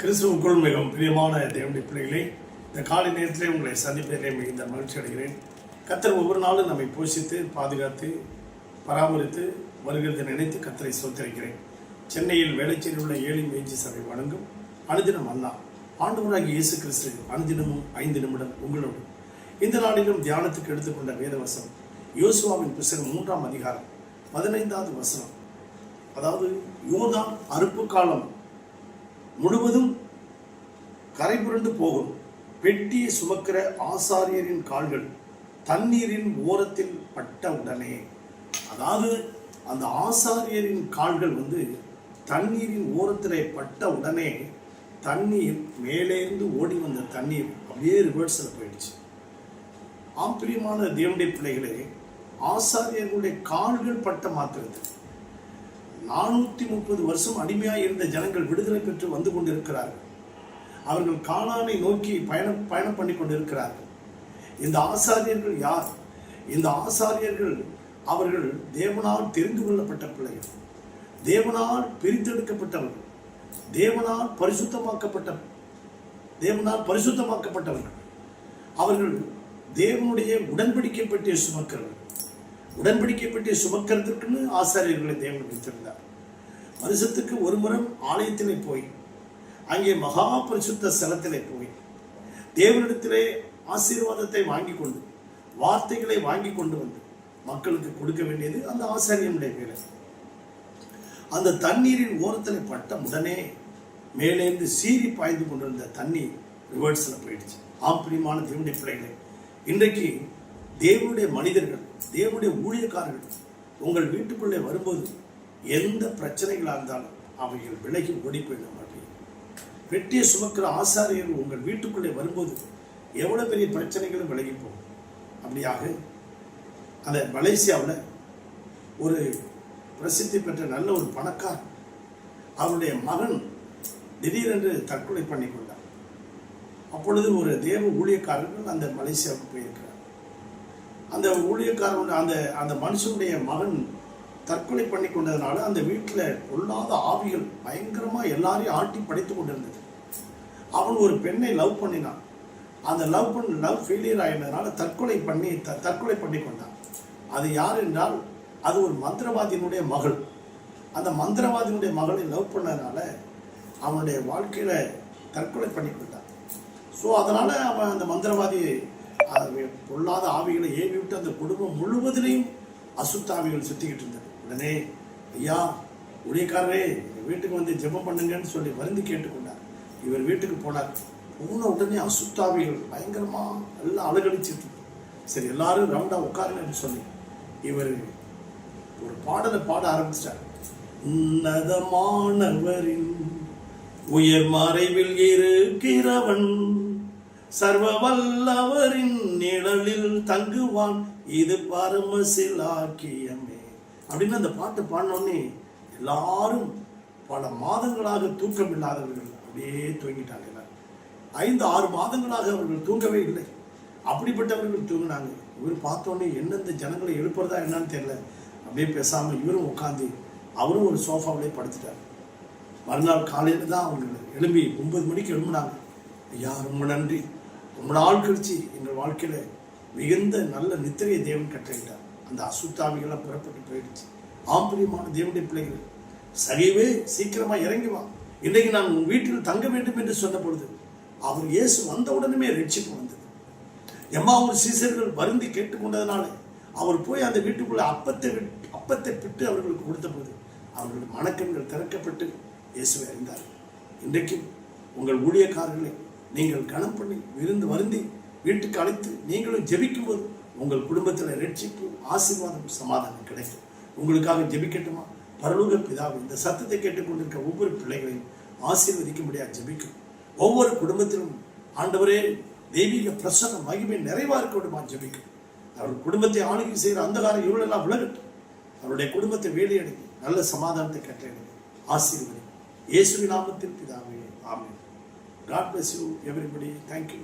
கிறிஸ்துவுக்குள் மிகவும் பிரியமான தேவனுடைய பிள்ளைகளை இந்த காலை நேரத்திலே உங்களை சந்திப்பதிலே மிகுந்த மகிழ்ச்சி அடைகிறேன். கத்தர் ஒவ்வொரு நாளும் நம்மை போஷித்து பாதுகாத்து பராமரித்து வருகிறதை நினைத்து கத்தரை சோத்தரிக்கிறேன் சென்னையில் வேலைச்சேரியில் உள்ள ஏழை மேய்ச்சி சபை வழங்கும் அனுதினம் அண்ணா. ஆண்டவராகிய இயேசு கிறிஸ்து அனுதினமும் ஐந்து நிமிடம் உங்களோடு. இந்த நாளிலும் தியானத்துக்கு எடுத்துக்கொண்ட வேதவசம் யோசுவாவின் புஸ்தகம் மூன்றாம் அதிகாரம் பதினைந்தாவது வசனம். அதாவது யோதான் அறுப்பு காலம் முழுவதும் கரை புரண்டு போகும். பெட்டியை சுமக்கிற ஆசாரியரின் கால்கள் தண்ணீரின் ஓரத்தில் பட்ட உடனே அதாவது அந்த ஆசாரியரின் கால்கள் வந்து தண்ணீரின் ஓரத்தில் பட்ட உடனே தண்ணீர் மேலேருந்து ஓடி வந்த தண்ணீர் அப்படியே ரிவர்ஸில் போயிடுச்சு. ஆம்பிரியமான தேவனுடைய பிள்ளைகளே ஆசாரியர்களுடைய கால்கள் பட்ட மாத்திரத்தில் நானூற்றி முப்பது வருஷம் அடிமையாக இருந்த ஜனங்கள் விடுதலை பெற்று வந்து கொண்டிருக்கிறார்கள். அவர்கள் காணானை நோக்கி பயணம் பயணம் பண்ணி கொண்டிருக்கிறார்கள். இந்த ஆசாரியர்கள் யார்? இந்த ஆசாரியர்கள் அவர்கள் தேவனால் தெரிந்து கொள்ளப்பட்ட பிள்ளைகள். தேவனால் பிரித்தெடுக்கப்பட்டவர்கள். தேவனால் பரிசுத்தமாக்கப்பட்ட தேவனால் பரிசுத்தமாக்கப்பட்டவர்கள். அவர்கள் தேவனுடைய உடன்படிக்கை பற்றிய சுமக்கிறவர்கள் உடன்படிக்கை பற்றிய சுமக்கிறதுக்குன்னு ஆசாரியர்களை தேவன் வைத்திருந்தார். வருஷத்துக்கு ஒரு முறை ஆலயத்திலே போய் அங்கே மகா பரிசுத்த ஸ்தலத்திலே போய் தேவனிடத்திலே ஆசீர்வாதத்தை வாங்கி கொண்டு வார்த்தைகளை வாங்கி கொண்டு வந்து மக்களுக்கு கொடுக்க வேண்டியது அந்த ஆசாரியனுடைய வேலை. அந்த தண்ணீரின் ஓரத்தில் பட்ட உடனே மேலேந்து சீறி பாய்ந்து கொண்டிருந்த தண்ணீர் ரிவர்ஸில் போயிடுச்சு. ஆப்பிரியமான தேவனுடைய பிள்ளைகளே இன்றைக்கு தேவனுடைய மனிதர்கள் தேவனுடைய ஊழியக்காரர்கள் உங்கள் வீட்டுக்குள்ளே வரும்போது எந்த பிரச்சனைகளாக இருந்தாலும் அவைகள் விலகி ஓடி போயிட மாட்டேன். வெட்டியை சுமக்கிற ஆசாரியர் உங்கள் வீட்டுக்குள்ளே வரும்போது எவ்வளோ பெரிய பிரச்சனைகளும் விலகி போகும். அப்படியாக அந்த மலேசியாவில் ஒரு பிரசித்தி பெற்ற நல்ல ஒரு பணக்கார் அவருடைய மகன் திடீரென்று தற்கொலை பண்ணி கொண்டார் அப்பொழுது ஒரு தேவ ஊழியக்காரர்கள் அந்த மலேசியாவுக்கு போயிருக்கிறார். அந்த ஊழியக்காரனுடைய அந்த அந்த மனுஷனுடைய மகன் தற்கொலை பண்ணி கொண்டதுனால அந்த வீட்டில் கொள்ளாத ஆவிகள் பயங்கரமாக எல்லாரையும் ஆட்டி படைத்து கொண்டிருந்தது. அவன் ஒரு பெண்ணை லவ் பண்ணினான். அந்த லவ் பண்ண லவ் ஃபெயிலியர் ஆகினதுனால தற்கொலை பண்ணி த தற்கொலை பண்ணி கொண்டான். அது யார் என்றால் அது ஒரு மந்திரவாதியினுடைய மகள். அந்த மந்திரவாதியினுடைய மகளை லவ் பண்ணதுனால அவனுடைய வாழ்க்கையில் தற்கொலை பண்ணி கொண்டான். ஸோ அதனால் அவன் அந்த மந்திரவாதி பொல்லாத ஆவிகளை ஏவி விட்டு அந்த குடும்பம் முழுவதிலையும் அசுத்தாவிகள் சுற்றிக்கிட்டு இருந்தது. உடனே ஐயா உடையக்காரரே எங்கள் வீட்டுக்கு வந்து ஜெபம் பண்ணுங்கன்னு சொல்லி வருந்து கேட்டுக்கொண்டார். இவர் வீட்டுக்கு போனார். போன உடனே அசுத்தாவிகள் பயங்கரமாக எல்லாம் அலகடிச்சிட்டு சரி எல்லாரும் ரவுண்டாக உட்காருங்கன்னு சொல்லி இவர் ஒரு பாடலை பாட ஆரம்பிச்சிட்டார் உன்னதமானவரின் உயர் மறைவில் இருக்கிறவன் சர்வ வல்லவரின் நிழலில் தங்குவான். இது பரமசிலாக்கியமே அப்படின்னு அந்த பாட்டு பாடினோடனே எல்லாரும் பல மாதங்களாக தூக்கம் இல்லாதவர்கள் அப்படியே தூங்கிட்டாங்க எல்லாரும். ஐந்து ஆறு மாதங்களாக அவர்கள் தூங்கவே இல்லை. அப்படிப்பட்டவர்கள் தூங்கினாங்க. இவர் பார்த்தோன்னே எந்தெந்த ஜனங்களை எழுப்புறதா என்னன்னு தெரியல. அப்படியே பேசாமல் இவரும் உட்காந்து அவரும் ஒரு சோஃபாவிலே படுத்துட்டார். மறுநாள் காலையில் தான் அவங்க எழும்பி ஒன்பது மணிக்கு எழும்பினாங்க. ஐயா ரொம்ப நன்றி. ரொம்ப நாள் கழிச்சு எங்கள் வாழ்க்கையில் மிகுந்த நல்ல நித்திரையை தேவன் கட்டளையிட்டார். அந்த அசுத்தாவிகளாக புறப்பட்டு போயிடுச்சு. ஆம்பரியமான தேவனுடைய பிள்ளைகள் சரியவே சீக்கிரமாக இறங்கி வா. இன்றைக்கு நான் உன் வீட்டில் தங்க வேண்டும் என்று சொன்ன பொழுது அவர் இயேசு வந்த உடனே ரட்சிப்பு வந்தது. எம்மா ஒரு சீசர்கள் வருந்தி கேட்டுக்கொண்டதுனால அவர் போய் அந்த வீட்டுக்குள்ள அப்பத்தை அப்பத்தை பிட்டு அவர்களுக்கு கொடுத்த போது அவர்கள் மணக்கண்கள் திறக்கப்பட்டு இயேசுவை அறிந்தார் இன்றைக்கும் உங்கள் ஊழியக்காரர்களை நீங்கள் கணம் பண்ணி விருந்து வருந்தி வீட்டுக்கு அழைத்து நீங்களும் ஜெபிக்கும் போது உங்கள் குடும்பத்தில் ரட்சிப்பு ஆசீர்வாதம் சமாதானம் கிடைக்கும். உங்களுக்காக ஜெபிக்கட்டுமா? பரலோக பிதாவை இந்த சத்தத்தை கேட்டுக்கொண்டிருக்க ஒவ்வொரு பிள்ளைகளையும் ஆசீர்வதிக்கும்படியாக ஜெபிக்கும் ஒவ்வொரு குடும்பத்திலும் ஆண்டவரே தெய்வீக பிரசன்ன மகிமை நிறைவா இருக்க விடுமா ஜெபிக்கும் அவர் குடும்பத்தை ஆளுகை செய்கிற அந்தகார இருளெல்லாம் விலகட்டும். அவருடைய குடும்பத்தை வேலையடைங்க நல்ல சமாதானத்தை கட்டளையிடுங்க ஆசீர்வதி இயேசுவின் நாமத்தில் பிதாவே ஆமேன். God bless you everybody thank you